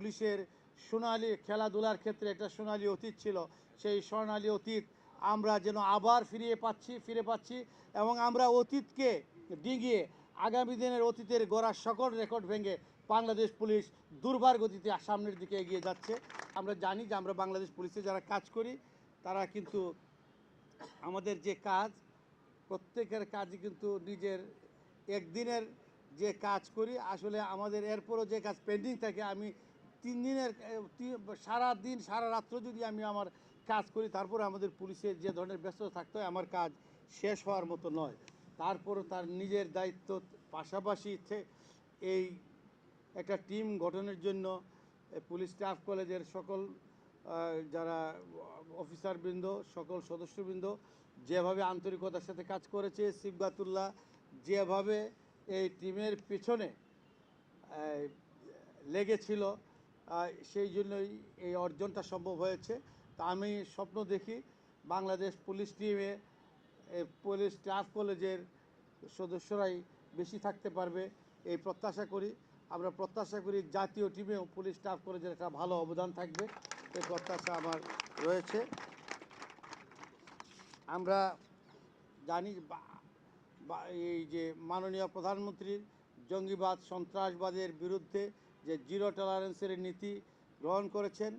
পুলিশের সোনালি খেলাধুলার ক্ষেত্রে একটা সোনালি অতীত ছিল। সেই সোনালি অতীত আমরা যেন আবার ফিরিয়ে পাচ্ছি, ফিরে পাচ্ছি এবং আমরা অতীতকে ডিঙিয়ে আগামী দিনের অতীতের গড়া সকল রেকর্ড ভেঙে বাংলাদেশ পুলিশ দুর্বার গতিতে সামনের দিকে এগিয়ে যাচ্ছে। আমরা জানি যে আমরা বাংলাদেশ পুলিশে যারা কাজ করি, তারা কিন্তু আমাদের যে কাজ, প্রত্যেকের কাজই কিন্তু নিজের একদিনের যে কাজ করি। আসলে আমাদের এরপরও যে কাজ পেন্ডিং থাকে, আমি তিন দিনের সারা দিন, সারা রাত্র যদি আমি আমার কাজ করি, তারপরে আমাদের পুলিশের যে ধরনের ব্যস্ত থাকতে হয়, আমার কাজ শেষ হওয়ার মতো নয়। তারপরও তার নিজের দায়িত্ব, পাশাপাশি এই একটা টিম গঠনের জন্য পুলিশ স্টাফ কলেজের সকল যারা অফিসারবৃন্দ সকল সদস্যবৃন্দ, যেভাবে আন্তরিকতার সাথে কাজ করেছে সিবগাতুল্লাহ যেভাবে এই টিমের পেছনে লেগেছিল সেই জন্যই এই অর্জনটা সম্ভব হয়েছে। তা আমি স্বপ্ন দেখি বাংলাদেশ পুলিশ টিমে পুলিশ স্টাফ কলেজের সদস্যরাই বেশি থাকতে পারবে এই প্রত্যাশা করি। আমরা প্রত্যাশা করি জাতীয় টিমেও পুলিশ স্টাফ কলেজের একটা ভালো অবদান থাকবে। এই প্রত্যাশা আমার রয়েছে। আমরা জানি এই যে মাননীয় প্রধানমন্ত্রীর জঙ্গিবাদ, সন্ত্রাসবাদের বিরুদ্ধে যে জিরো টলারেন্সের নীতি গ্রহণ করেছেন,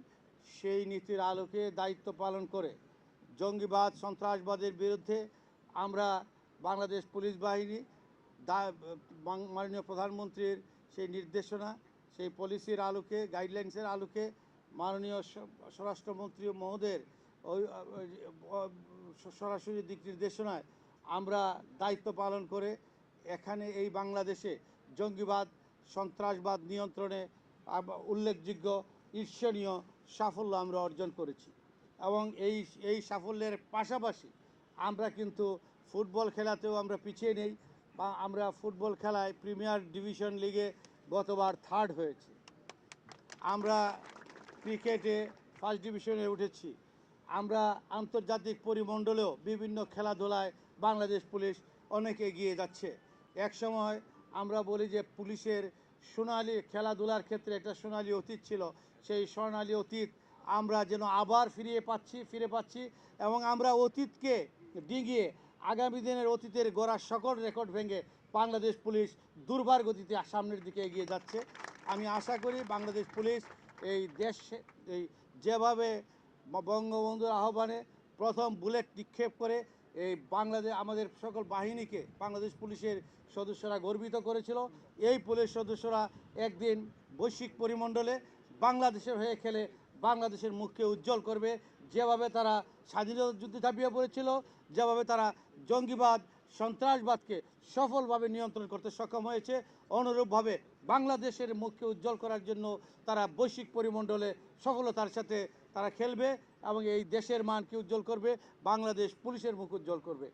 সেই নীতির আলোকে দায়িত্ব পালন করে জঙ্গিবাদ, সন্ত্রাসবাদের বিরুদ্ধে আমরা বাংলাদেশ পুলিশ বাহিনী মাননীয় প্রধানমন্ত্রীর সেই নির্দেশনা, সেই পলিসির আলোকে, গাইডলাইন্সের আলোকে মাননীয় স্বরাষ্ট্রমন্ত্রী মহোদয়ের সরাসরি দিক নির্দেশনায় আমরা দায়িত্ব পালন করে এখানে এই বাংলাদেশে জঙ্গিবাদ সন্ত্রাসবাদ নিয়ন্ত্রণে উল্লেখযোগ্য ঈর্ষণীয় সাফল্য আমরা অর্জন করেছি। এবং এই এই সাফল্যের পাশাপাশি আমরা কিন্তু ফুটবল খেলাতেও আমরা পিছিয়ে নেই বা আমরা ফুটবল খেলায় প্রিমিয়ার ডিভিশন লিগে গতবার থার্ড হয়েছি। আমরা ক্রিকেটে ফার্স্ট ডিভিশনে উঠেছি। আমরা আন্তর্জাতিক পরিমণ্ডলেও বিভিন্ন খেলাধুলায় বাংলাদেশ পুলিশ অনেক এগিয়ে যাচ্ছে। এক সময় আমরা বলি যে পুলিশের সোনালি খেলাধুলার ক্ষেত্রে একটা সোনালি অতীত ছিল। সেই সোনালি অতীত আমরা যেন আবার ফিরিয়ে পাচ্ছি, ফিরে পাচ্ছি এবং আমরা অতীতকে ডিঙিয়ে আগামী দিনের অতীতের গড়া সকল রেকর্ড ভেঙে বাংলাদেশ পুলিশ দুর্বার গতিতে সামনের দিকে এগিয়ে যাচ্ছে। আমি আশা করি বাংলাদেশ পুলিশ এই দেশ, এই যেভাবে বঙ্গবন্ধুর আহ্বানে প্রথম বুলেট নিক্ষেপ করে এই বাংলাদেশ, আমাদের সকল বাহিনীকে বাংলাদেশ পুলিশের সদস্যরা গর্বিত করেছিল। এই পুলিশ সদস্যরা একদিন বৈশ্বিক পরিমণ্ডলে বাংলাদেশের হয়ে খেলে বাংলাদেশের মুখকে উজ্জ্বল করবে। যেভাবে তারা স্বাধীনতা যুদ্ধে ঝাঁপিয়ে পড়েছিল, যেভাবে তারা জঙ্গিবাদ সন্ত্রাসবাদকে সফলভাবে নিয়ন্ত্রণ করতে সক্ষম হয়েছে। অনুরূপভাবে বাংলাদেশের মুখকে উজ্জ্বল করার জন্য তারা বৈশ্বিক পরিমণ্ডলে সফলতার সাথে তারা খেলবে এবং এই দেশের মানকে উজ্জ্বল করবে, বাংলাদেশ পুলিশের মুখ উজ্জ্বল করবে।